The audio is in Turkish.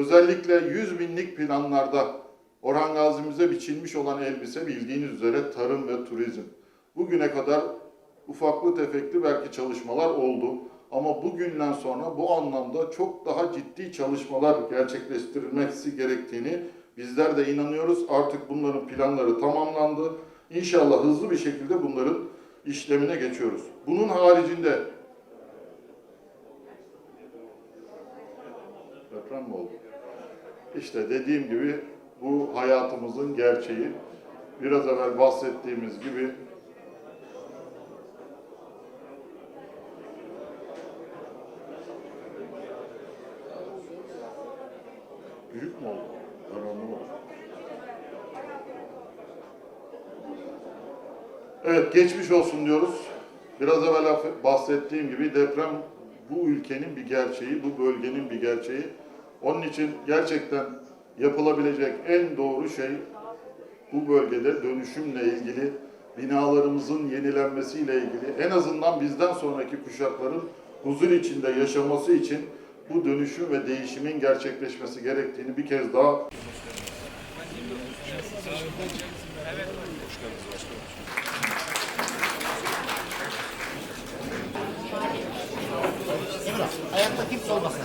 Özellikle 100 binlik planlarda Orhan Gazi'mize biçilmiş olan elbise bildiğiniz üzere tarım ve turizm. Bugüne kadar ufaklı tefekli belki çalışmalar oldu. Ama bugünden sonra bu anlamda çok daha ciddi çalışmalar gerçekleştirilmesi gerektiğini bizler de inanıyoruz. Artık bunların planları tamamlandı. İnşallah hızlı bir şekilde bunların işlemine geçiyoruz. Bunun haricinde deprem mi oldu? İşte dediğim gibi bu hayatımızın gerçeği. Biraz evvel bahsettiğimiz gibi büyük mü oldu? Ben anlamadım. Evet geçmiş olsun diyoruz. Biraz evvel bahsettiğim gibi deprem bu ülkenin bir gerçeği, bu bölgenin bir gerçeği. Onun için gerçekten yapılabilecek en doğru şey bu bölgede dönüşümle ilgili, binalarımızın yenilenmesiyle ilgili, en azından bizden sonraki kuşakların huzur içinde yaşaması için bu dönüşüm ve değişimin gerçekleşmesi gerektiğini bir kez daha ayakta kimse olmasın.